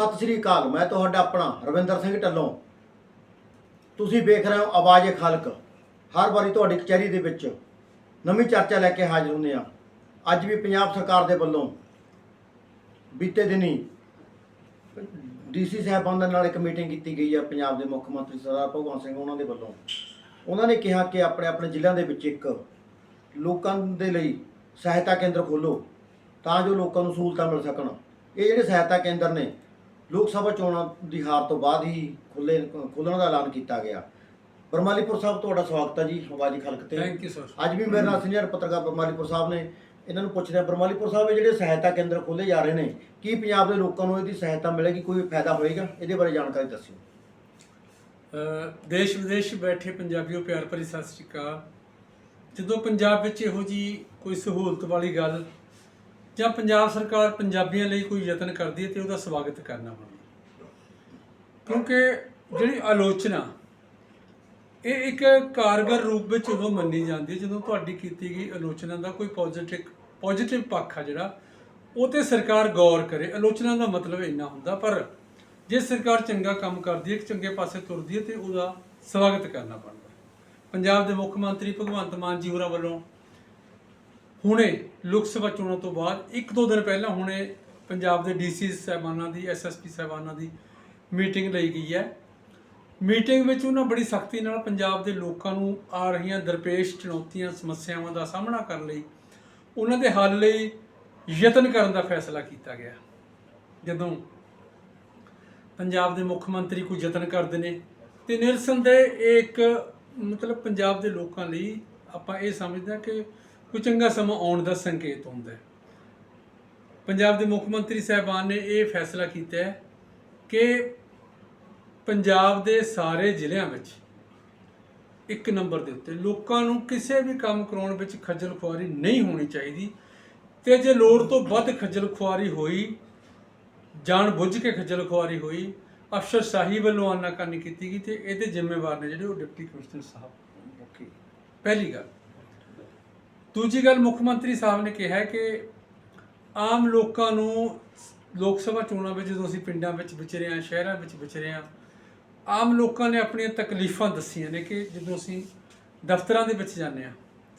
ਸਤਿ ਸ੍ਰੀ ਅਕਾਲ, ਮੈਂ ਤੁਹਾਡਾ ਆਪਣਾ ਰਵਿੰਦਰ ਸਿੰਘ ਢੱਲੋਂ। ਤੁਸੀਂ ਵੇਖ ਰਹੇ ਹੋ ਆਵਾਜ਼ ਖਾਲਕ। ਹਰ ਵਾਰੀ ਤੁਹਾਡੀ ਕਚਹਿਰੀ ਦੇ ਵਿੱਚ ਨਵੀਂ ਚਰਚਾ ਲੈ ਕੇ ਹਾਜ਼ਰ ਹੁੰਦੇ ਆ ਅੱਜ ਵੀ ਪੰਜਾਬ ਸਰਕਾਰ ਦੇ ਵੱਲੋਂ ਬੀਤੇ ਦਿਨੀ ਡੀਸੀ ਸਾਹਿਬਾਨ ਦੇ ਨਾਲ ਇੱਕ ਮੀਟਿੰਗ ਕੀਤੀ ਗਈ ਹੈ ਪੰਜਾਬ ਦੇ ਮੁੱਖ ਮੰਤਰੀ ਸਰਦਾਰ ਭਗਵੰਤ ਸਿੰਘ ਉਹਨਾਂ ਦੇ ਵੱਲੋਂ। ਉਹਨਾਂ ਨੇ ਕਿਹਾ ਕਿ ਆਪਣੇ ਆਪਣੇ ਜ਼ਿਲ੍ਹਿਆਂ ਦੇ ਵਿੱਚ ਇੱਕ ਲੋਕਾਂ ਦੇ ਲਈ ਸਹਾਇਤਾ ਕੇਂਦਰ ਖੋਲੋ ਤਾਂ ਜੋ ਲੋਕਾਂ ਨੂੰ ਸਹੂਲਤਾਂ ਮਿਲ ਸਕਣ। ਇਹ ਜਿਹੜੇ ਸਹਾਇਤਾ ਕੇਂਦਰ ਨੇ ਲੋਕ ਸਭਾ ਚੋਣਾਂ ਦੀ ਹਾਰ ਤੋਂ ਬਾਅਦ ਹੀ ਖੁੱਲੇ ਖੋਲ੍ਹਣ ਦਾ ਐਲਾਨ ਕੀਤਾ ਗਿਆ। ਬਰਮਾਲੀਪੁਰ ਸਾਹਿਬ ਤੁਹਾਡਾ ਸਵਾਗਤ ਹੈ ਜੀ ਆਵਾਜ਼ ਖਲਕ ਤੇ। ਥੈਂਕ ਯੂ ਸਰ ਅੱਜ ਵੀ ਮੇਰੇ ਨਾਲ ਸੀਨੀਅਰ ਪੱਤਰਕਾਰ ਬਰਮਾਲੀਪੁਰ ਸਾਹਿਬ ਨੇ ਇਹਨਾਂ ਨੂੰ ਪੁੱਛਦੇ ਆ ਬਰਮਾਲੀਪੁਰ ਸਾਹਿਬ ਜਿਹੜੇ ਸਹਾਇਤਾ ਕੇਂਦਰ ਖੋਲੇ ਜਾ ਰਹੇ ਨੇ ਕੀ ਪੰਜਾਬ ਦੇ ਲੋਕਾਂ ਨੂੰ ਇਹਦੀ ਸਹਾਇਤਾ ਮਿਲੇਗੀ ਕੋਈ ਫਾਇਦਾ ਹੋਏਗਾ? ਇਹਦੇ ਬਾਰੇ ਜਾਣਕਾਰੀ ਦੱਸਿਓ। ਅ, ਦੇਸ਼ ਵਿਦੇਸ਼ ਬੈਠੇ ਪੰਜਾਬੀਓ ਪਿਆਰ ਭਰੀ ਸਤਿ ਸ਼੍ਰੀ ਅਕਾਲ। ਜਦੋਂ ਪੰਜਾਬ ਵਿੱਚ ਇਹੋ ਜੀ ਕੋਈ ਸਹੂਲਤ ਵਾਲੀ ਗੱਲ ਜਾਂ ਪੰਜਾਬ ਸਰਕਾਰ ਪੰਜਾਬੀਆਂ ਲਈ ਕੋਈ ਯਤਨ ਕਰਦੀ ਹੈ ਤੇ ਉਹਦਾ ਸਵਾਗਤ ਕਰਨਾ ਬਣਦਾ। ਕਿਉਂਕਿ ਜਿਹੜੀ ਆਲੋਚਨਾ, ਇਹ ਇੱਕ ਕਾਰਗਰ ਰੂਪ ਵਿੱਚ ਉਦੋਂ ਮੰਨੀ ਜਾਂਦੀ ਹੈ ਜਦੋਂ ਤੁਹਾਡੀ ਕੀਤੀ ਗਈ ਆਲੋਚਨਾ ਦਾ ਕੋਈ ਪੋਜ਼ਿਟਿਵ ਪੋਜ਼ਿਟਿਵ ਪੱਖ ਆ ਜਿਹੜਾ, ਉਹ ਤੇ ਸਰਕਾਰ ਗੌਰ ਕਰੇ। ਆਲੋਚਨਾ ਦਾ ਮਤਲਬ ਇੰਨਾ ਹੁੰਦਾ, ਪਰ ਜੇ ਸਰਕਾਰ ਚੰਗਾ ਕੰਮ ਕਰਦੀ ਹੈ ਚੰਗੇ ਪਾਸੇ ਤੁਰਦੀ ਹੈ ਤੇ ਉਹਦਾ ਸਵਾਗਤ ਕਰਨਾ ਬਣਦਾ। ਪੰਜਾਬ ਦੇ ਮੁੱਖ ਮੰਤਰੀ ਭਗਵੰਤ ਮਾਨ ਜੀ ਹੋਰਾਂ ਵੱਲੋਂ ਹੁਣੇ ਲੋਕ ਸਭਾ ਚੋਣਾਂ ਤੋਂ ਬਾਅਦ, ਇੱਕ ਦੋ ਦਿਨ ਪਹਿਲਾਂ ਹੁਣੇ ਪੰਜਾਬ ਦੇ ਡੀਸੀ ਸਾਹਿਬਾਨਾਂ ਦੀ ਐਸਐਸਪੀ ਸਾਹਿਬਾਨਾਂ ਦੀ ਮੀਟਿੰਗ ਲਈ ਗਈ ਹੈ। ਮੀਟਿੰਗ ਵਿੱਚ ਉਹਨਾਂ ਬੜੀ ਸਖਤੀ ਨਾਲ ਪੰਜਾਬ ਦੇ ਲੋਕਾਂ ਨੂੰ ਆ ਰਹੀਆਂ ਦਰਪੇਸ਼ ਚੁਣੌਤੀਆਂ, ਸਮੱਸਿਆਵਾਂ ਦਾ ਸਾਹਮਣਾ ਕਰਨ ਲਈ ਉਹਨਾਂ ਦੇ ਹੱਲ ਲਈ ਯਤਨ ਕਰਨ ਦਾ ਫੈਸਲਾ ਕੀਤਾ ਗਿਆ। ਜਦੋਂ ਪੰਜਾਬ ਦੇ ਮੁੱਖ ਮੰਤਰੀ ਕੋਈ ਯਤਨ ਕਰਦੇ ਨੇ ਤੇ ਨਿਰਸੰਦੇਹ ਇਹ ਇੱਕ ਮਤਲਬ ਪੰਜਾਬ ਦੇ ਲੋਕਾਂ ਲਈ ਆਪਾਂ ਇਹ ਸਮਝਦੇ ਹਾਂ ਕਿ ਕੋਈ ਚੰਗਾ ਸਮਾਂ ਆਉਣ ਦਾ ਸੰਕੇਤ ਹੁੰਦਾ ਹੈ। ਪੰਜਾਬ ਦੇ ਮੁੱਖ ਮੰਤਰੀ ਸਾਹਿਬਾਨ ਨੇ ਇਹ ਫੈਸਲਾ ਕੀਤਾ ਹੈ ਕਿ ਪੰਜਾਬ ਦੇ ਸਾਰੇ ਜ਼ਿਲ੍ਹਿਆਂ ਵਿੱਚ ਇੱਕ ਨੰਬਰ ਦੇ ਉੱਤੇ ਲੋਕਾਂ ਨੂੰ ਕਿਸੇ ਵੀ ਕੰਮ ਕਰਾਉਣ ਵਿੱਚ ਖੱਜਲ ਖੁਆਰੀ ਨਹੀਂ ਹੋਣੀ ਚਾਹੀਦੀ ਤੇ ਜੇ ਲੋੜ ਤੋਂ ਵੱਧ ਖੱਜਲ ਖੁਆਰੀ ਹੋਈ ਜਾਣ ਬੁੱਝ ਕੇ ਖੱਜਲ ਖੁਆਰੀ ਹੋਈ ਅਫਸਰ ਸ਼ਾਹੀ ਵੱਲੋਂ ਆਨਾਕਾਨੀ ਕੀਤੀ ਗਈ ਤੇ ਇਹਦੇ ਜ਼ਿੰਮੇਵਾਰ ਨੇ ਜਿਹੜੇ ਉਹ ਡਿਪਟੀ ਕਮਿਸ਼ਨਰ ਸਾਹਿਬ। ਓਕੇ। ਪਹਿਲੀ ਗੱਲ। ਦੂਜੀ ਗੱਲ ਮੁੱਖ ਮੰਤਰੀ ਸਾਹਿਬ ਨੇ ਕਿਹਾ ਕਿ ਆਮ ਲੋਕਾਂ ਨੂੰ ਲੋਕ ਸਭਾ ਚੋਣਾਂ ਵਿੱਚ ਜਦੋਂ ਅਸੀਂ ਪਿੰਡਾਂ ਵਿੱਚ ਵਿਚਰੇ ਹਾਂ, ਸ਼ਹਿਰਾਂ ਵਿੱਚ ਵਿਚਰੇ ਹਾਂ, ਆਮ ਲੋਕਾਂ ਨੇ ਆਪਣੀਆਂ ਤਕਲੀਫਾਂ ਦੱਸੀਆਂ ਨੇ ਕਿ ਜਦੋਂ ਅਸੀਂ ਦਫ਼ਤਰਾਂ ਦੇ ਵਿੱਚ ਜਾਂਦੇ ਹਾਂ,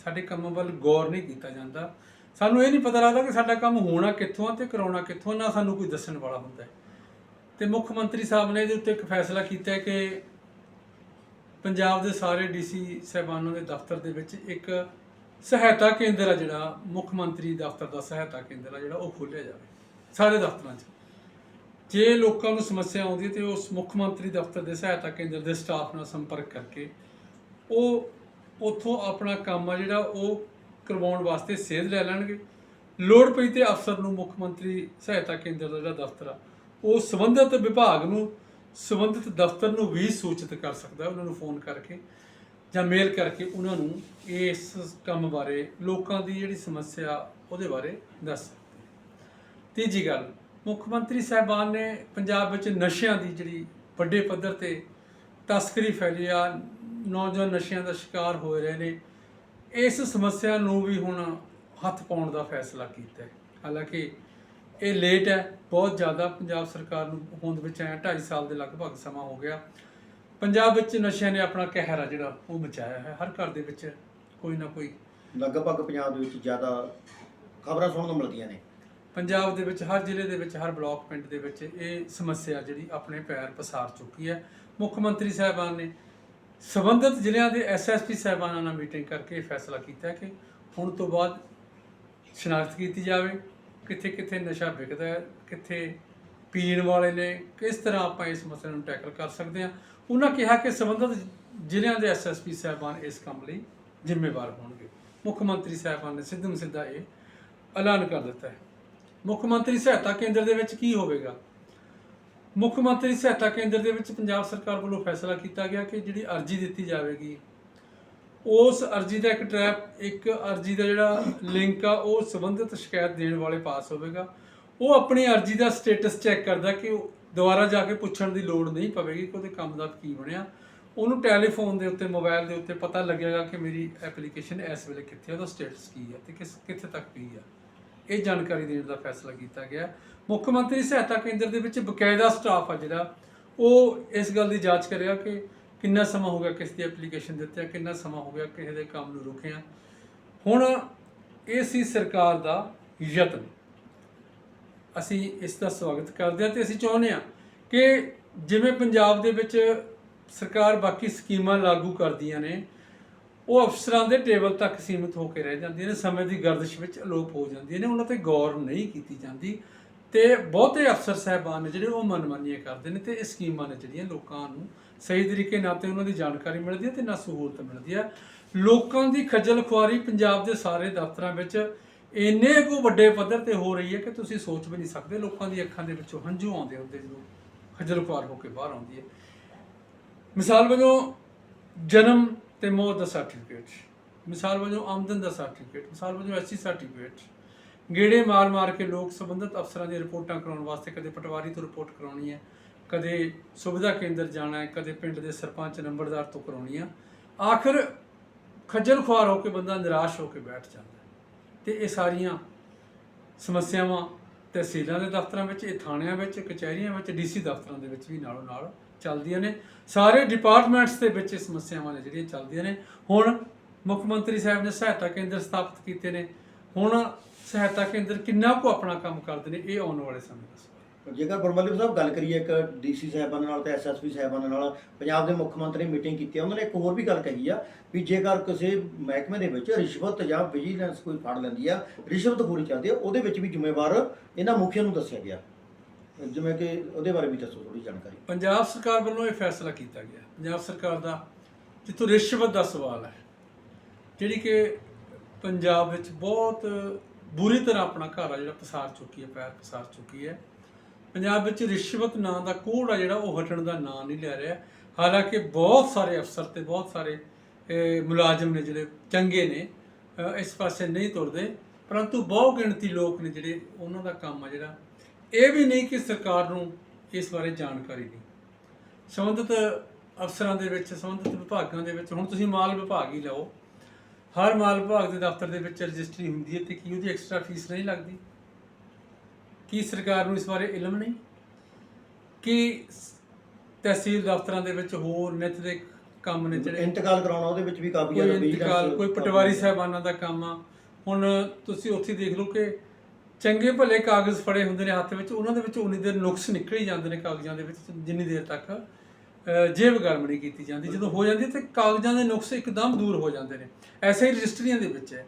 ਸਾਡੇ ਕੰਮਾਂ ਵੱਲ ਗੌਰ ਨਹੀਂ ਕੀਤਾ ਜਾਂਦਾ। ਸਾਨੂੰ ਇਹ ਨਹੀਂ ਪਤਾ ਲੱਗਦਾ ਕਿ ਸਾਡਾ ਕੰਮ ਹੋਣਾ ਕਿੱਥੋਂ ਆ ਤੇ ਕਰਾਉਣਾ ਕਿੱਥੋਂ ਨਾ ਸਾਨੂੰ ਕੋਈ ਦੱਸਣ ਵਾਲਾ ਹੁੰਦਾ ਹੈ। ਤੇ ਮੁੱਖ ਮੰਤਰੀ ਸਾਹਿਬ ਨੇ ਇਹਦੇ ਉੱਤੇ ਇੱਕ ਫੈਸਲਾ ਕੀਤਾ ਹੈ ਕਿ ਪੰਜਾਬ ਦੇ ਸਾਰੇ ਡੀਸੀ ਸਾਹਿਬਾਨਾਂ ਦੇ ਦਫ਼ਤਰ ਦੇ ਵਿੱਚ ਇੱਕ ਸਹਾਇਤਾ ਕੇਂਦਰ ਆ ਜਿਹੜਾ, ਮੁੱਖ ਮੰਤਰੀ ਦਫ਼ਤਰ ਦਾ ਸਹਾਇਤਾ ਕੇਂਦਰ ਆ ਜਿਹੜਾ, ਉਹ ਖੋਲ੍ਹਿਆ ਜਾਵੇ, ਸਾਰੇ ਦਫ਼ਤਰਾਂ 'ਚ। ਜੇ ਲੋਕਾਂ ਨੂੰ ਸਮੱਸਿਆ ਆਉਂਦੀ ਹੈ ਤੇ ਉਸ ਮੁੱਖ ਮੰਤਰੀ ਦਫ਼ਤਰ ਦੇ ਸਹਾਇਤਾ ਕੇਂਦਰ ਦੇ ਸਟਾਫ ਨਾਲ ਸੰਪਰਕ ਕਰਕੇ, ਉਹ ਉੱਥੋਂ ਆਪਣਾ ਕੰਮ ਆ ਜਿਹੜਾ, ਉਹ ਕਰਵਾਉਣ ਵਾਸਤੇ ਸੇਧ ਲੈ ਲੈਣਗੇ। ਲੋੜ ਪਈ ਤੇ ਅਫਸਰ ਨੂੰ ਮੁੱਖ ਮੰਤਰੀ ਸਹਾਇਤਾ ਕੇਂਦਰ ਦਾ ਜਿਹੜਾ ਦਫ਼ਤਰ ਆ, ਉਹ ਸੰਬੰਧਿਤ ਵਿਭਾਗ ਨੂੰ, ਸੰਬੰਧਿਤ ਦਫ਼ਤਰ ਨੂੰ ਵੀ ਸੂਚਿਤ ਕਰ ਸਕਦਾ, ਉਹਨਾਂ ਨੂੰ ਫੋਨ ਕਰਕੇ। ਜਾਂ ਮੇਲ ਕਰਕੇ ਉਹਨਾਂ ਨੂੰ ਇਸ ਕੰਮ ਬਾਰੇ, ਲੋਕਾਂ ਦੀ ਜਿਹੜੀ ਸਮੱਸਿਆ, ਉਹਦੇ ਬਾਰੇ ਦੱਸ ਸਕਦੇ ਤੀਜੀ ਗੱਲ, ਮੁੱਖ ਮੰਤਰੀ ਸਾਹਿਬਾਨ ਨੇ ਪੰਜਾਬ ਵਿੱਚ ਨਸ਼ਿਆਂ ਦੀ ਜਿਹੜੀ ਵੱਡੇ ਪੱਧਰ ਤੇ ਤਸਕਰੀ ਫੈਲੀ ਆ, ਨੌਜਵਾਨ ਨਸ਼ਿਆਂ ਦਾ ਸ਼ਿਕਾਰ ਹੋ ਰਹੇ ਨੇ। ਇਸ ਸਮੱਸਿਆ ਨੂੰ ਵੀ ਹੁਣ ਹੱਥ ਪਾਉਣ ਦਾ ਫੈਸਲਾ ਕੀਤਾ ਹੈ। ਹਾਲਾਂਕਿ ਇਹ ਲੇਟ ਹੈ, ਬਹੁਤ ਜ਼ਿਆਦਾ ਪੰਜਾਬ ਸਰਕਾਰ ਨੂੰ ਹੋਂਦ ਵਿੱਚ ਆਇਆ 2.5 ਸਾਲ ਦੇ ਲਗਭਗ ਸਮਾਂ ਹੋ ਗਿਆ। ਪੰਜਾਬ ਵਿੱਚ ਨਸ਼ਿਆਂ ਨੇ ਆਪਣਾ ਕਹਿਰ ਆ ਜਿਹੜਾ ਉਹ ਮਚਾਇਆ ਹੈ ਹਰ ਘਰ ਦੇ ਵਿੱਚ ਕੋਈ ਨਾ ਕੋਈ। ਲਗਭਗ ਪੰਜਾਬ ਦੇ ਵਿੱਚ ਜ਼ਿਆਦਾ ਖਬਰਾਂ ਸੁਣਨ ਨੂੰ ਮਿਲਦੀਆਂ ਨੇ। ਪੰਜਾਬ ਦੇ ਵਿੱਚ ਹਰ ਜ਼ਿਲ੍ਹੇ ਦੇ ਵਿੱਚ ਹਰ ਬਲਾਕ ਪਿੰਡ ਦੇ ਵਿੱਚ ਇਹ ਸਮੱਸਿਆ ਜਿਹੜੀ ਆਪਣੇ ਪੈਰ ਪਸਾਰ ਚੁੱਕੀ ਹੈ। ਮੁੱਖ ਮੰਤਰੀ ਸਾਹਿਬਾਨ ਨੇ ਸਬੰਧਤ ਜ਼ਿਲ੍ਹਿਆਂ ਦੇ ਐਸਐਸਪੀ ਸਾਹਿਬਾਨਾਂ ਨਾਲ ਮੀਟਿੰਗ ਕਰਕੇ ਇਹ ਫੈਸਲਾ ਕੀਤਾ ਕਿ ਹੁਣ ਤੋਂ ਬਾਅਦ ਸ਼ਨਾਖਤ ਕੀਤੀ ਜਾਵੇ ਕਿੱਥੇ ਕਿੱਥੇ ਨਸ਼ਾ ਵਿਕਦਾ ਹੈ ਕਿੱਥੇ ਪੀਣ ਵਾਲੇ ਨੇ ਕਿਸ ਤਰ੍ਹਾਂ ਆਪਾਂ ਇਸ ਮਸਲੇ ਨੂੰ ਟੈਕਲ ਕਰ ਸਕਦੇ ਹਾਂ। ਉਹਨਾਂ ਕਿਹਾ ਕਿ ਸੰਬੰਧਿਤ ਜ਼ਿਲ੍ਹਿਆਂ ਦੇ ਐਸਐਸਪੀ ਸਾਹਿਬਾਨ ਇਸ ਕੰਮ ਲਈ ਜ਼ਿੰਮੇਵਾਰ ਹੋਣਗੇ। ਮੁੱਖ ਮੰਤਰੀ ਸਾਹਿਬਾਨ ਨੇ ਸਿੱਧਮ ਸਿੱਧਾ ਇਹ ਐਲਾਨ ਕਰ ਦਿੱਤਾ ਹੈ। ਮੁੱਖ ਮੰਤਰੀ ਸਹਾਇਤਾ ਕੇਂਦਰ ਦੇ ਵਿੱਚ ਕੀ ਹੋਵੇਗਾ? ਮੁੱਖ ਮੰਤਰੀ ਸਹਾਇਤਾ ਕੇਂਦਰ ਦੇ ਵਿੱਚ ਪੰਜਾਬ ਸਰਕਾਰ ਵੱਲੋਂ ਫੈਸਲਾ ਕੀਤਾ ਗਿਆ ਕਿ ਜਿਹੜੀ ਅਰਜ਼ੀ ਦਿੱਤੀ ਜਾਵੇਗੀ, ਉਸ ਅਰਜ਼ੀ ਦਾ ਇੱਕ ਟਰੈਪ, ਇੱਕ ਅਰਜ਼ੀ ਦਾ ਜਿਹੜਾ ਲਿੰਕ ਆ, ਉਹ ਸੰਬੰਧਿਤ ਸ਼ਿਕਾਇਤ ਦੇਣ ਵਾਲੇ ਪਾਸ ਹੋਵੇਗਾ। ਉਹ ਆਪਣੀ ਅਰਜ਼ੀ ਦਾ ਸਟੇਟਸ ਚੈੱਕ ਕਰਦਾ ਕਿ ਉਹ ਦੁਬਾਰਾ ਜਾ ਕੇ ਪੁੱਛਣ ਦੀ ਲੋੜ ਨਹੀਂ ਪਵੇਗੀ ਕਿ ਉਹਦੇ ਕੰਮ ਦਾ ਕੀ ਬਣਿਆ। ਉਹਨੂੰ ਟੈਲੀਫੋਨ ਦੇ ਉੱਤੇ, ਮੋਬਾਈਲ ਦੇ ਉੱਤੇ ਪਤਾ ਲੱਗੇਗਾ ਕਿ ਮੇਰੀ ਐਪਲੀਕੇਸ਼ਨ ਇਸ ਵੇਲੇ ਕਿੱਥੇ ਉਹਦਾ ਸਟੇਟਸ ਕੀ ਹੈ ਤੇ ਕਿਸ ਕਿੱਥੇ ਤੱਕ ਪਈ ਆ। ਇਹ ਜਾਣਕਾਰੀ ਦੇਣ ਦਾ ਫੈਸਲਾ ਕੀਤਾ ਗਿਆ। ਮੁੱਖ ਮੰਤਰੀ ਸਹਾਇਤਾ ਕੇਂਦਰ ਦੇ ਵਿੱਚ ਬਕਾਇਦਾ ਸਟਾਫ ਆ ਜਿਹੜਾ, ਉਹ ਇਸ ਗੱਲ ਦੀ ਜਾਂਚ ਕਰਿਆ ਕਿ ਕਿੰਨਾ ਸਮਾਂ ਹੋ ਗਿਆ ਕਿਸ ਦੀ ਐਪਲੀਕੇਸ਼ਨ ਦਿੱਤੇ ਕਿੰਨਾ ਸਮਾਂ ਹੋ ਗਿਆ ਕਿਸੇ ਦੇ ਕੰਮ ਨੂੰ ਰੁਕਿਆ ਹੁਣ ਇਹ ਸੀ ਸਰਕਾਰ ਦਾ ਯਤਨ। ਅਸੀਂ ਇਸ ਦਾ ਸਵਾਗਤ ਕਰਦੇ ਹਾਂ ਤੇ ਅਸੀਂ ਚਾਹੁੰਦੇ ਹਾਂ ਕਿ ਜਿਵੇਂ ਪੰਜਾਬ ਦੇ ਵਿੱਚ ਸਰਕਾਰ ਬਾਕੀ ਸਕੀਮਾਂ ਲਾਗੂ ਕਰਦੀਆਂ ਨੇ, ਉਹ ਅਫਸਰਾਂ ਦੇ ਟੇਬਲ ਤੱਕ ਸੀਮਿਤ ਹੋ ਕੇ ਰਹਿ ਜਾਂਦੀਆਂ ਨੇ, ਸਮੇਂ ਦੀ ਗਰਦਸ਼ ਵਿੱਚ ਅਲੋਪ ਹੋ ਜਾਂਦੀਆਂ ਨੇ, ਉਹਨਾਂ ਤੇ ਗੌਰ ਨਹੀਂ ਕੀਤੀ ਜਾਂਦੀ ਤੇ ਬਹੁਤੇ ਅਫਸਰ ਸਾਹਿਬਾਨ ਨੇ ਜਿਹੜੇ ਉਹ ਮਨਮਾਨੀਆਂ ਕਰਦੇ ਨੇ ਤੇ ਇਹ ਸਕੀਮਾਂ ਨੇ ਜਿਹੜੀਆਂ ਲੋਕਾਂ ਨੂੰ ਸਹੀ ਤਰੀਕੇ ਨਾਲ ਤੇ ਉਹਨਾਂ ਦੀ ਜਾਣਕਾਰੀ ਮਿਲਦੀ ਹੈ ਤੇ ਨਾ ਸਹੂਲਤ ਮਿਲਦੀ ਹੈ। ਲੋਕਾਂ ਦੀ ਖੱਜਲ ਖੁਆਰੀ ਪੰਜਾਬ ਦੇ ਸਾਰੇ ਦਫ਼ਤਰਾਂ ਵਿੱਚ ਇੰਨੇ ਕੁ ਵੱਡੇ ਪੱਧਰ ਤੇ ਹੋ ਰਹੀ ਹੈ ਕਿ ਤੁਸੀਂ ਸੋਚ ਵੀ ਨਹੀਂ ਸਕਦੇ। ਲੋਕਾਂ ਦੀ ਅੱਖਾਂ ਦੇ ਵਿੱਚੋਂ ਹੰਝੂ ਆਉਂਦੇ ਹੁੰਦੇ ਜਦੋਂ ਖੱਜਲ ਖੁਆਰ ਹੋ ਕੇ ਬਾਹਰ ਆਉਂਦੀ ਹੈ। ਮਿਸਾਲ ਵਜੋਂ ਜਨਮ ਤੇ ਮੌਤ ਦਾ ਸਰਟੀਫਿਕੇਟ ਮਿਸਾਲ ਵਜੋਂ ਆਮਦਨ ਦਾ ਸਰਟੀਫਿਕੇਟ ਮਿਸਾਲ ਵਜੋਂ ਐਸਸੀ ਸਰਟੀਫਿਕੇਟ ਗੇੜੇ ਮਾਰ ਮਾਰ ਕੇ ਲੋਕ ਸੰਬੰਧਿਤ ਅਫਸਰਾਂ ਦੀਆਂ ਰਿਪੋਰਟਾਂ ਕਰਾਉਣ ਵਾਸਤੇ ਕਦੇ ਪਟਵਾਰੀ ਤੋਂ ਰਿਪੋਰਟ ਕਰਾਉਣੀ ਹੈ, ਕਦੇ ਸੁਵਿਧਾ ਕੇਂਦਰ ਜਾਣਾ ਹੈ, ਕਦੇ ਪਿੰਡ ਦੇ ਸਰਪੰਚ ਨੰਬਰਦਾਰ ਤੋਂ ਕਰਾਉਣੀ ਆ ਆਖਰ ਖੱਜਲ ਖੁਆਰ ਹੋ ਕੇ ਬੰਦਾ ਨਿਰਾਸ਼ ਹੋ ਕੇ ਬੈਠ ਜਾਂਦਾ ਤੇ ਇਹ ਸਾਰੀਆਂ ਸਮੱਸਿਆਵਾਂ ਤਹਿਸੀਲਾਂ ਦੇ ਦਫ਼ਤਰਾਂ ਵਿੱਚ, ਇਹ ਥਾਣਿਆਂ ਵਿੱਚ, ਕਚਹਿਰੀਆਂ ਵਿੱਚ, ਡੀਸੀ ਦਫ਼ਤਰਾਂ ਦੇ ਵਿੱਚ ਵੀ ਨਾਲੋਂ ਨਾਲ ਚੱਲਦੀਆਂ ਨੇ। ਸਾਰੇ ਡਿਪਾਰਟਮੈਂਟਸ ਦੇ ਵਿੱਚ ਇਹ ਸਮੱਸਿਆਵਾਂ ਨੇ ਜਿਹੜੀਆਂ ਚੱਲਦੀਆਂ ਨੇ। ਹੁਣ ਮੁੱਖ ਮੰਤਰੀ ਸਾਹਿਬ ਨੇ ਸਹਾਇਤਾ ਕੇਂਦਰ ਸਥਾਪਿਤ ਕੀਤੇ ਨੇ। ਹੁਣ ਸਹਾਇਤਾ ਕੇਂਦਰ ਕਿੰਨਾ ਕੁ ਆਪਣਾ ਕੰਮ ਕਰਦੇ ਨੇ, ਇਹ ਆਉਣ ਵਾਲੇ ਸਮੇਂ ਦਾ ਜੇਕਰ ਬਰਮਲੀ ਸਾਹਿਬ ਗੱਲ ਕਰੀਏ ਇੱਕ ਡੀਸੀ ਸਾਹਿਬਾਨ ਨਾਲ ਤੇ ਐਸਐਸਪੀ ਸਾਹਿਬਾਨ ਨਾਲ, ਪੰਜਾਬ ਦੇ ਮੁੱਖ ਮੰਤਰੀ ਮੀਟਿੰਗ ਕੀਤੀ ਆ, ਉਹਨਾਂ ਨੇ ਇੱਕ ਹੋਰ ਵੀ ਗੱਲ ਕਹੀ ਆ ਵੀ ਜੇਕਰ ਕਿਸੇ ਮਹਿਕਮੇ ਦੇ ਵਿੱਚ ਰਿਸ਼ਵਤ ਜਾਂ ਵਿਜੀਲੈਂਸ ਕੋਈ ਫੜ ਲੈਂਦੀ ਆ ਰਿਸ਼ਵਤਖੋਰੀ ਚੱਲਦੀ ਆ, ਉਹਦੇ ਵਿੱਚ ਵੀ ਜ਼ਿੰਮੇਵਾਰ ਇਹਨਾਂ ਮੁਖੀਆਂ ਨੂੰ ਦੱਸਿਆ ਗਿਆ। ਜਿਵੇਂ ਕਿ ਉਹਦੇ ਬਾਰੇ ਵੀ ਦੱਸੋ ਥੋੜੀ ਜਾਣਕਾਰੀ। ਪੰਜਾਬ ਸਰਕਾਰ ਵੱਲੋਂ ਇਹ ਫੈਸਲਾ ਕੀਤਾ ਗਿਆ। ਪੰਜਾਬ ਸਰਕਾਰ ਦਾ ਜਿੱਥੋਂ ਰਿਸ਼ਵਤ ਦਾ ਸਵਾਲ ਹੈ, ਜਿਹੜੀ ਕਿ ਪੰਜਾਬ ਵਿੱਚ ਬਹੁਤ ਬੁਰੀ ਤਰ੍ਹਾਂ ਆਪਣਾ ਘਰ ਆ ਜਿਹੜਾ ਪਸਾਰ ਚੁੱਕੀ ਹੈ, ਪੈਰ ਪਸਾਰ ਚੁੱਕੀ ਹੈ। ਪੰਜਾਬ ਵਿੱਚ ਰਿਸ਼ਵਤ ਨਾਂ ਦਾ ਕੋੜ ਆ ਜਿਹੜਾ, ਉਹ ਹਟਣ ਦਾ ਨਾਂ ਨਹੀਂ ਲੈ ਰਿਹਾ। ਹਾਲਾਂਕਿ ਬਹੁਤ ਸਾਰੇ ਅਫਸਰ ਤੇ ਬਹੁਤ ਸਾਰੇ ਮੁਲਾਜ਼ਮ ਨੇ ਜਿਹੜੇ ਚੰਗੇ ਨੇ ਇਸ ਪਾਸੇ ਨਹੀਂ ਤੁਰਦੇ। ਪਰੰਤੂ ਬਹੁ ਗਿਣਤੀ ਲੋਕ ਨੇ ਜਿਹੜੇ, ਉਹਨਾਂ ਦਾ ਕੰਮ ਆ ਜਿਹੜਾ। ਇਹ ਵੀ ਨਹੀਂ ਕਿ ਸਰਕਾਰ ਨੂੰ ਇਸ ਬਾਰੇ ਜਾਣਕਾਰੀ ਨਹੀਂ। ਸੰਬੰਧਿਤ ਅਫਸਰਾਂ ਦੇ ਵਿੱਚ, ਸੰਬੰਧਿਤ ਵਿਭਾਗਾਂ ਦੇ ਵਿੱਚ, ਹੁਣ ਤੁਸੀਂ ਮਾਲ ਵਿਭਾਗ ਹੀ ਲਓ। ਹਰ ਮਾਲ ਵਿਭਾਗ ਦੇ ਦਫ਼ਤਰ ਦੇ ਵਿੱਚ ਰਜਿਸਟਰੀ ਹੁੰਦੀ ਹੈ ਤੇ ਕੀ ਉਹਦੀ ਐਕਸਟਰਾ ਫੀਸ ਨਹੀਂ ਲੱਗਦੀ? ਕੀ ਸਰਕਾਰ ਨੂੰ ਇਸ ਬਾਰੇ ਇਲਮ ਨਹੀਂ? ਕਿ ਤਹਿਸੀਲ ਦਫ਼ਤਰਾਂ ਦੇ ਵਿੱਚ ਹੋਰ ਨਿਤ ਦੇ ਕੰਮ ਨੇ ਜਿਹੜੇ ਇੰਤਕਾਲ ਕਰਾਉਣਾ ਉਹਦੇ ਵਿੱਚ ਵੀ ਕਾਫੀ ਕੋਈ ਜ਼ਿਆਦਾ ਇੰਤਕਾਲ vigilance ਕੋਈ ਪਟਵਾਰੀ ਸਾਹਿਬਾਨਾਂ ਦਾ ਕੰਮ ਆ। ਹੁਣ ਤੁਸੀਂ ਉੱਥੇ ਦੇਖ ਲਓ ਕਿ ਚੰਗੇ ਭਲੇ ਕਾਗਜ਼ ਫੜੇ ਹੁੰਦੇ ਨੇ ਹੱਥ ਵਿੱਚ ਉਹਨਾਂ ਦੇ ਵਿੱਚ ਉਨੀ ਦੇਰ ਨੁਕਸ ਨਿਕਲ ਹੀ ਜਾਂਦੇ ਨੇ ਕਾਗਜ਼ਾਂ ਦੇ ਵਿੱਚ ਜਿੰਨੀ ਦੇਰ ਤੱਕ ਜੇਬ ਗਰਮ ਨਹੀਂ ਕੀਤੀ ਜਾਂਦੀ। ਜਦੋਂ ਹੋ ਜਾਂਦੀ ਤੇ ਕਾਗਜ਼ਾਂ ਦੇ ਨੁਕਸ ਇੱਕਦਮ ਦੂਰ ਹੋ ਜਾਂਦੇ ਨੇ। ਐਸੇ ਹੀ ਰਜਿਸਟਰੀਆਂ ਦੇ ਵਿੱਚ ਹੈ।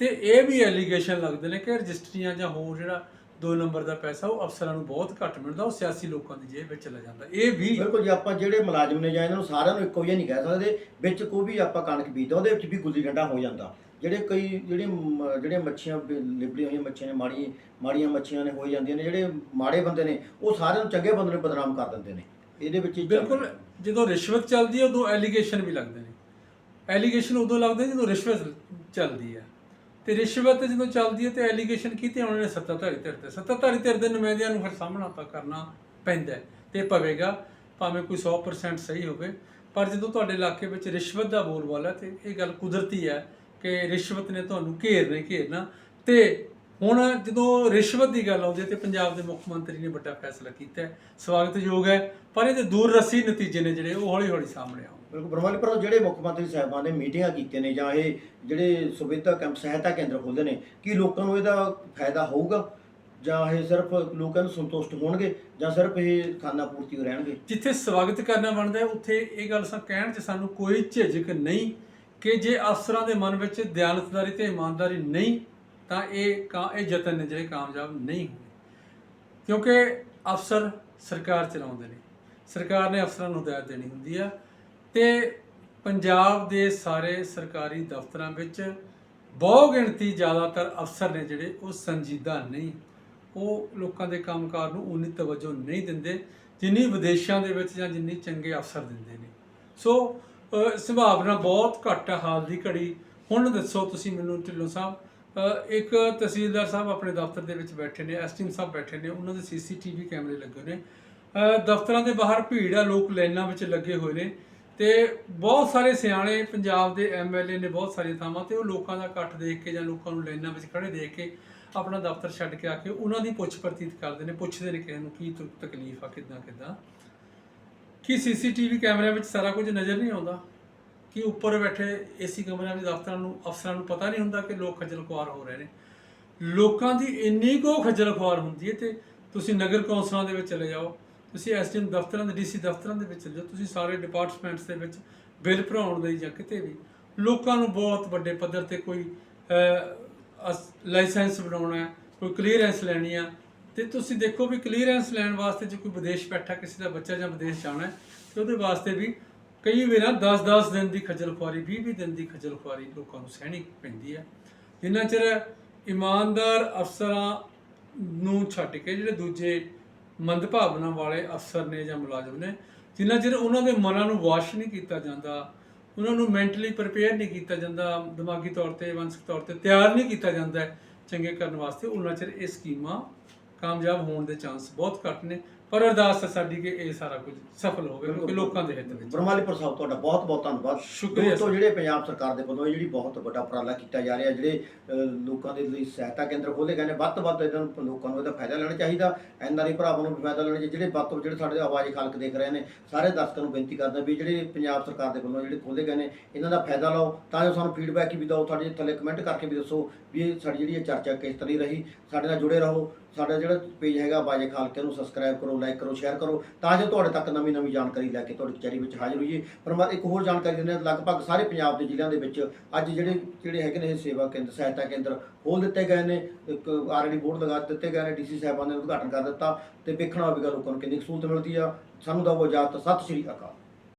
ਤੇ ਇਹ ਵੀ ਐਲੀਗੇਸ਼ਨ ਲੱਗਦੇ ਨੇ ਕਿ ਰਜਿਸਟਰੀਆਂ ਜਾਂ ਹੋਰ ਜਿਹੜਾ ਦੋ ਨੰਬਰ ਦਾ ਪੈਸਾ ਉਹ ਅਫਸਰਾਂ ਨੂੰ ਬਹੁਤ ਘੱਟ ਮਿਲਦਾ ਉਹ ਸਿਆਸੀ ਲੋਕਾਂ ਦੀ ਜੇਬ ਵਿੱਚ ਚਲਾ ਜਾਂਦਾ। ਇਹ ਵੀ ਬਿਲਕੁਲ ਜੀ ਆਪਾਂ ਜਿਹੜੇ ਮੁਲਾਜ਼ਮ ਨੇ ਜਾਂ ਇਹਨਾਂ ਨੂੰ ਸਾਰਿਆਂ ਨੂੰ ਇੱਕੋ ਜਿਹਾ ਨਹੀਂ ਕਹਿ ਸਕਦੇ ਵਿੱਚ ਕੋਈ ਵੀ ਆਪਾਂ ਕਣਕ ਬੀਜਦਾ ਉਹਦੇ ਵਿੱਚ ਵੀ ਗੁੱਲੀ ਡੰਡਾ ਹੋ ਜਾਂਦਾ। ਜਿਹੜੇ ਕਈ ਜਿਹੜੇ ਮ- ਜਿਹੜੀਆਂ ਮੱਛੀਆਂ ਬ- ਲਿਬੜੀਆਂ ਹੋਈਆਂ ਮੱਛੀਆਂ ਨੇ ਮਾੜੀ ਮਾੜੀਆਂ ਮੱਛੀਆਂ ਨੇ ਹੋ ਜਾਂਦੀਆਂ ਨੇ ਜਿਹੜੇ ਮਾੜੇ ਬੰਦੇ ਨੇ ਉਹ ਸਾਰਿਆਂ ਨੂੰ ਚੰਗੇ ਬੰਦੇ ਨੂੰ ਬਦਨਾਮ ਕਰ ਦਿੰਦੇ ਨੇ। ਇਹਦੇ ਵਿੱਚ ਹੀ ਚੱਲ ਬਿਲਕੁਲ। ਜਦੋਂ ਰਿਸ਼ਵਤ ਚੱਲਦੀ ਹੈ ਉਦੋਂ ਐਲੀਗੇਸ਼ਨ ਵੀ ਲੱਗਦੇ ਨੇ। ਐਲੀਗੇਸ਼ਨ ਉਦੋਂ ਲੱਗਦੇ ਜਦੋਂ ਰਿਸ਼ਵਤ ਚੱਲਦੀ ਹੈ। ਤੇ ਰਿਸ਼ਵਤ ਜਦੋਂ ਚੱਲਦੀ ਹੈ ਤੇ ਐਲੀਗੇਸ਼ਨ ਕੀਤੇ ਉਹਨਾਂ ਨੇ ਸੱਤਾਧਾਰੀ ਧਿਰ ਤੇ। ਸੱਤਾਧਾਰੀ ਧਿਰ ਦੇ ਨੁਮਾਇੰਦਿਆਂ ਨੂੰ ਫਿਰ ਸਾਹਮਣਾ ਤਾਂ ਕਰਨਾ ਪੈਂਦਾ ਹੈ ਤੇ ਪਵੇਗਾ, ਭਾਵੇਂ ਕੋਈ 100% ਸਹੀ ਹੋਵੇ। ਪਰ ਜਦੋਂ ਤੁਹਾਡੇ ਇਲਾਕੇ ਵਿੱਚ ਰਿਸ਼ਵਤ ਦਾ ਬੋਲਬਾਲਾ ਤੇ ਇਹ ਗੱਲ ਕੁਦਰਤੀ ਹੈ ਕਿ ਰਿਸ਼ਵਤ ਨੇ ਤੁਹਾਨੂੰ ਘੇਰਨੇ ਘੇਰਨਾ। ਤੇ ਹੁਣ ਜਦੋਂ ਰਿਸ਼ਵਤ ਦੀ ਗੱਲ ਆਉਂਦੀ ਹੈ ਤੇ ਪੰਜਾਬ ਦੇ ਮੁੱਖ ਮੰਤਰੀ ਨੇ ਵੱਡਾ ਫੈਸਲਾ ਕੀਤਾ ਹੈ। ਸਵਾਗਤਯੋਗ ਹੈ, ਪਰ ਇਹਦੇ ਦੂਰ ਰਸੀ ਨਤੀਜੇ ਨੇ ਜਿਹੜੇ ਉਹ ਹੌਲੀ ਹੌਲੀ ਸਾਹਮਣੇ ਆਉਣਗੇ ਬਿਲਕੁਲ ਬਰਮਾਲੀ ਪਰ ਜਿਹੜੇ ਮੁੱਖ ਮੰਤਰੀ ਸਾਹਿਬਾਨ ਨੇ ਮੀਟਿੰਗਾਂ ਕੀਤੇ ਨੇ ਜਾਂ ਇਹ ਜਿਹੜੇ ਸੁਵਿਧਾ ਕੈਂਪ, ਸਹਾਇਤਾ ਕੇਂਦਰ ਖੋਲ੍ਹੇ ਨੇ, ਕੀ ਲੋਕਾਂ ਨੂੰ ਇਹਦਾ ਫਾਇਦਾ ਹੋਊਗਾ? ਜਾਂ ਇਹ ਸਿਰਫ ਲੋਕਾਂ ਨੂੰ ਸੰਤੁਸ਼ਟ ਹੋਣਗੇ ਜਾਂ ਸਿਰਫ ਇਹ ਖਾਨਾ ਪੂਰਤੀ ਰਹਿਣਗੇ? ਜਿੱਥੇ ਸਵਾਗਤ ਕਰਨਾ ਬਣਦਾ ਹੈ, ਉੱਥੇ ਇਹ ਗੱਲ ਸਾ, ਕਹਿਣ 'ਚ ਸਾਨੂੰ ਕੋਈ ਝਿਜਕ ਨਹੀਂ ਕਿ ਜੇ ਅਫਸਰਾਂ ਦੇ ਮਨ ਵਿੱਚ ਦਿਆਨਤਦਾਰੀ ਤੇ ਇਮਾਨਦਾਰੀ ਨਹੀਂ, ਤਾਂ ਇਹ ਕਾ, ਇਹ ਯਤਨ ਨੇ ਜਿਹੜੇ ਕਾਮਯਾਬ ਨਹੀਂ ਹੋਣੇ ਕਿਉਂਕਿ ਅਫਸਰ ਸਰਕਾਰ ਚਲਾਉਂਦੇ ਨੇ। ਸਰਕਾਰ ਨੇ ਅਫਸਰਾਂ ਨੂੰ ਹਦਾਇਤ ਦੇਣੀ ਹੁੰਦੀ ਆ ਤੇ ਪੰਜਾਬ ਦੇ ਸਾਰੇ ਸਰਕਾਰੀ ਦਫ਼ਤਰਾਂ ਵਿੱਚ ਬਹੁ ਗਿਣਤੀ ਜ਼ਿਆਦਾਤਰ ਅਫਸਰ ਨੇ ਜਿਹੜੇ ਉਹ ਸੰਜੀਦਾ ਨਹੀਂ। ਉਹ ਲੋਕਾਂ ਦੇ ਕੰਮਕਾਰ ਨੂੰ ਉਨੀ ਤਵੱਜੋ ਨਹੀਂ ਦਿੰਦੇ, ਜਿੰਨੀ ਵਿਦੇਸ਼ਾਂ ਦੇ ਵਿੱਚ ਜਾਂ ਜਿੰਨੀ ਚੰਗੇ ਅਫਸਰ ਦਿੰਦੇ ਨੇ। ਸੋ ਸੰਭਾਵਨਾ ਬਹੁਤ ਘੱਟ ਹੈ ਹਾਲ ਦੀ ਘੜੀ। ਹੁਣ ਦੱਸੋ ਤੁਸੀਂ ਮੈਨੂੰ, ਢਿੱਲੋਂ ਸਾਹਿਬ ਇੱਕ ਤਹਿਸੀਲਦਾਰ ਸਾਹਿਬ ਆਪਣੇ ਦਫ਼ਤਰ ਦੇ ਵਿੱਚ ਬੈਠੇ ਨੇ ਐਸਟੀਐਮ ਸਾਹਿਬ ਬੈਠੇ ਨੇ, ਉਹਨਾਂ ਦੇ ਸੀਸੀਟੀਵੀ ਕੈਮਰੇ ਲੱਗੇ ਨੇ। ਦਫ਼ਤਰਾਂ ਦੇ ਬਾਹਰ ਭੀੜ ਆ, ਲੋਕ ਲਾਈਨਾਂ ਵਿੱਚ ਲੱਗੇ ਹੋਏ ਨੇ। ਤੇ ਬਹੁਤ ਸਾਰੇ ਸਿਆਣੇ ਪੰਜਾਬ ਦੇ ਐਮਐਲਏ ਨੇ ਬਹੁਤ ਸਾਰੀਆਂ ਥਾਵਾਂ ਤੇ ਉਹ ਲੋਕਾਂ ਦਾ ਇਕੱਠ ਦੇਖ ਕੇ ਜਾਂ ਲੋਕਾਂ ਨੂੰ ਲਾਈਨਾਂ ਵਿੱਚ ਖੜੇ ਦੇਖ ਕੇ ਆਪਣਾ ਦਫ਼ਤਰ ਛੱਡ ਕੇ ਆ ਕੇ ਉਹਨਾਂ ਦੀ ਪੁੱਛ ਪ੍ਰਤੀਤ ਕਰਦੇ ਨੇ, ਪੁੱਛਦੇ ਨੇ ਕਿਸੇ ਨੂੰ ਕੀ ਤੁ- ਤਕਲੀਫ ਆ, ਕਿਦਾਂ ਕਿਦਾਂ। ਕੀ ਸੀਸੀਟੀਵੀ ਕੈਮਰਿਆਂ ਵਿੱਚ ਸਾਰਾ ਕੁਝ ਨਜ਼ਰ ਨਹੀਂ ਆਉਂਦਾ? ਕਿ ਉੱਪਰ ਬੈਠੇ ਏਸੀ ਕਮਰਿਆਂ ਦੇ ਦਫ਼ਤਰਾਂ ਨੂੰ, ਅਫਸਰਾਂ ਨੂੰ ਪਤਾ ਨਹੀਂ ਹੁੰਦਾ ਕਿ ਲੋਕ ਖੱਜਲ ਖੁਆਰ ਹੋ ਰਹੇ ਨੇ? ਲੋਕਾਂ ਦੀ ਇੰਨੀ ਕੋ ਖੱਜਲ ਖੁਆਰ ਹੁੰਦੀ ਹੈ ਤੇ ਤੁਸੀਂ ਨਗਰ ਕੌਂਸਲਾਂ ਦੇ ਵਿੱਚ ਚਲੇ ਜਾਓ ਤੁਸੀਂ ਐਸਡੀਐਮ ਦਫ਼ਤਰਾਂ ਦੇ, ਡੀਸੀ ਦਫ਼ਤਰਾਂ ਦੇ ਵਿੱਚ ਚਲੇ ਜਾਓ ਤੁਸੀਂ ਸਾਰੇ ਡਿਪਾਰਟਮੈਂਟਸ ਦੇ ਵਿੱਚ ਬਿੱਲ ਭਰਾਉਣ ਲਈ ਜਾਂ ਕਿਤੇ ਵੀ, ਲੋਕਾਂ ਨੂੰ ਬਹੁਤ ਵੱਡੇ ਪੱਧਰ ਤੇ ਕੋਈ ਲਾਇਸੈਂਸ ਬਣਾਉਣਾ ਹੈ, ਕੋਈ ਕਲੀਅਰੈਂਸ ਲੈਣੀ ਆ ਤੇ ਤੁਸੀਂ ਦੇਖੋ ਵੀ ਕਲੀਅਰੈਂਸ ਲੈਣ ਵਾਸਤੇ ਜੇ ਕੋਈ ਵਿਦੇਸ਼ ਬੈਠਾ, ਕਿਸੇ ਦਾ ਬੱਚਾ ਜਾਂ ਵਿਦੇਸ਼ ਜਾਣਾ ਹੈ, ਤੇ ਉਹਦੇ ਵਾਸਤੇ ਵੀ ਕਈ ਵਾਰਾਂ 10-10 ਦਿਨ ਦੀ ਖੱਜਲ ਖੁਆਰੀ 20-20 ਦਿਨ ਦੀ ਖੱਜਲ ਖੁਆਰੀ ਲੋਕਾਂ ਨੂੰ ਸਹਿਣੀ ਪੈਂਦੀ ਹੈ। ਜਿੰਨਾ ਚਿਰ ਇਮਾਨਦਾਰ ਅਫਸਰਾਂ ਨੂੰ ਛੱਡ ਕੇ ਜਿਹੜੇ ਦੂਜੇ ਮੰਦਭਾਵਨਾ ਵਾਲੇ ਅਫਸਰ ਨੇ ਜਾਂ ਮੁਲਾਜ਼ਮ ਨੇ, ਜਿੰਨਾ ਚਿਰ ਉਹਨਾਂ ਦੇ ਮਨਾਂ ਨੂੰ ਵਾਸ਼ ਨਹੀਂ ਕੀਤਾ ਜਾਂਦਾ, ਉਹਨਾਂ ਨੂੰ ਮੈਂਟਲੀ ਪ੍ਰਪੇਅਰ ਨਹੀਂ ਕੀਤਾ ਜਾਂਦਾ, ਦਿਮਾਗੀ ਤੌਰ ਤੇ, ਮਾਨਸਿਕ ਤੌਰ ਤੇ ਤਿਆਰ ਨਹੀਂ ਕੀਤਾ ਜਾਂਦਾ ਚੰਗੇ ਕਰਨ ਵਾਸਤੇ, ਉਹਨਾਂ ਚਿਰ ਇਹ ਸਕੀਮਾਂ ਕਾਮਯਾਬ ਹੋਣ ਦੇ ਚਾਂਸ ਬਹੁਤ ਘੱਟ ਨੇ। ਪਰ ਅਰਦਾਸ ਹੈ ਸਾਡੀ ਕਿ ਇਹ ਸਾਰਾ ਕੁਝ ਸਫਲ ਹੋਵੇ ਕਿਉਂਕਿ ਲੋਕਾਂ ਦੇ ਹਿੱਤ ਵਿੱਚ। ਬਰਮਾਲੀਪੁਰ ਸਾਹਿਬ ਤੁਹਾਡਾ ਬਹੁਤ ਬਹੁਤ ਧੰਨਵਾਦ। ਸ਼ੁਕਰੀਆ ਦੋਸਤੋ। ਜਿਹੜੇ ਪੰਜਾਬ ਸਰਕਾਰ ਦੇ ਵੱਲੋਂ ਇਹ ਜਿਹੜੀ ਬਹੁਤ ਵੱਡਾ ਉਪਰਾਲਾ ਕੀਤਾ ਜਾ ਰਿਹਾ ਜਿਹੜੇ ਲੋਕਾਂ ਦੇ ਲਈ ਸਹਾਇਤਾ ਕੇਂਦਰ ਖੋਲੇ ਗਏ ਨੇ ਵੱਧ ਤੋਂ ਵੱਧ ਇਹਨਾਂ ਨੂੰ ਲੋਕਾਂ ਨੂੰ ਇਹਦਾ ਫਾਇਦਾ ਲੈਣਾ ਚਾਹੀਦਾ। ਐਨਆਰਆਈ ਭਰਾਵਾਂ ਨੂੰ ਵੀ ਫਾਇਦਾ ਲੈਣਾ ਚਾਹੀਦਾ। ਜਿਹੜੇ ਵੱਧ ਤੋਂ ਜਿਹੜੇ ਸਾਡੇ ਆਵਾਜ਼ ਖਾਲਕ ਦੇਖ ਰਹੇ ਨੇ ਸਾਰੇ ਦਰਸ਼ਕਾਂ ਨੂੰ ਬੇਨਤੀ ਕਰਦਾ ਵੀ ਜਿਹੜੇ ਪੰਜਾਬ ਸਰਕਾਰ ਦੇ ਵੱਲੋਂ ਜਿਹੜੇ ਖੋਲੇ ਗਏ ਨੇ ਇਹਨਾਂ ਦਾ ਫਾਇਦਾ ਲਓ। ਤਾਂ ਜੋ ਸਾਨੂੰ ਫੀਡਬੈਕ ਵੀ ਦਿਓ ਤੁਹਾਡੇ ਥੱਲੇ ਕਮੈਂਟ ਕਰਕੇ ਵੀ ਦੱਸੋ ਵੀ ਇਹ ਸਾਡੀ ਜਿਹੜੀ ਇਹ ਚਰਚਾ ਕਿਸ ਤਰ੍ਹਾਂ ਰਹੀ। ਸਾਡੇ ਨਾਲ ਜੁੜੇ ਰਹੋ। ਸਾਡਾ ਜਿਹੜਾ ਪੇਜ ਹੈਗਾ ਬਾਜੇ ਖਾਲਕੇ ਨੂੰ ਸਬਸਕ੍ਰਾਈਬ ਕਰੋ। ਲਾਈਕ ਕਰੋ ਸ਼ੇਅਰ ਕਰੋ, ਤਾਂ ਜੋ ਤੁਹਾਡੇ ਤੱਕ ਨਵੀਂ ਨਵੀਂ ਜਾਣਕਾਰੀ ਲੈ ਕੇ ਤੁਹਾਡੀ ਕਚਹਿਰੀ ਵਿੱਚ ਹਾਜ਼ਰ ਹੋਈਏ। ਪਰ ਮੈਂ ਇੱਕ ਹੋਰ ਜਾਣਕਾਰੀ ਦਿੰਦੇ ਹਾਂ, ਲਗਭਗ ਸਾਰੇ ਪੰਜਾਬ ਦੇ ਜ਼ਿਲ੍ਹਿਆਂ ਦੇ ਵਿੱਚ ਅੱਜ ਜਿਹੜੇ ਜਿਹੜੇ ਹੈਗੇ ਨੇ ਇਹ ਸੇਵਾ ਕੇਂਦਰ, ਸਹਾਇਤਾ ਕੇਂਦਰ ਖੋਲ ਦਿੱਤੇ ਗਏ ਨੇ। ਇੱਕ ਆਰਡੀ ਬੋਰਡ ਲਗਾ ਦਿੱਤੇ ਗਏ ਨੇ ਡੀਸੀ ਸਾਹਿਬਾਨ ਨੇ ਉਦਘਾਟਨ ਕਰ ਦਿੱਤਾ ਤੇ ਵੇਖਣਾ ਹੋਵੇਗਾ ਲੋਕਾਂ ਨੂੰ ਕਿੰਨੀ ਕੁ ਸਹੂਲਤ ਮਿਲਦੀ ਆ। ਸਾਨੂੰ ਦਵੋ ਇਜਾਜ਼ਤ, ਸਤਿ ਸ਼੍ਰੀ ਅਕਾਲ।